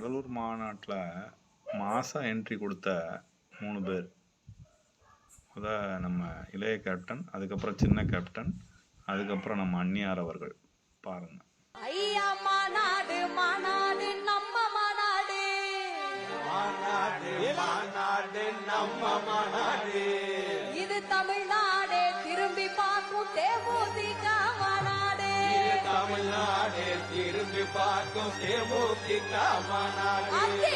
கடலூர் மாநாட்டில் மாசா என்ட்ரி கொடுத்த மூணு பேர். முத நம்ம இளைய கேப்டன் அதுக்கப்புறம் சின்ன கேப்டன் அதுக்கப்புறம் நம்ம அந்நியார் அவர்கள். பாருங்க. ஐயா மாநாடு மாநாடு நம்ம மாநாடு. மாநாடு மாநாடு நம்ம மாநாடு. இது தமிழ்நாடு. திரும்பி பார்க்கும் தேமுதிக இது தமிழ்நாடு திரும்பி பார்க்கும் தேமுதிக மாநாடு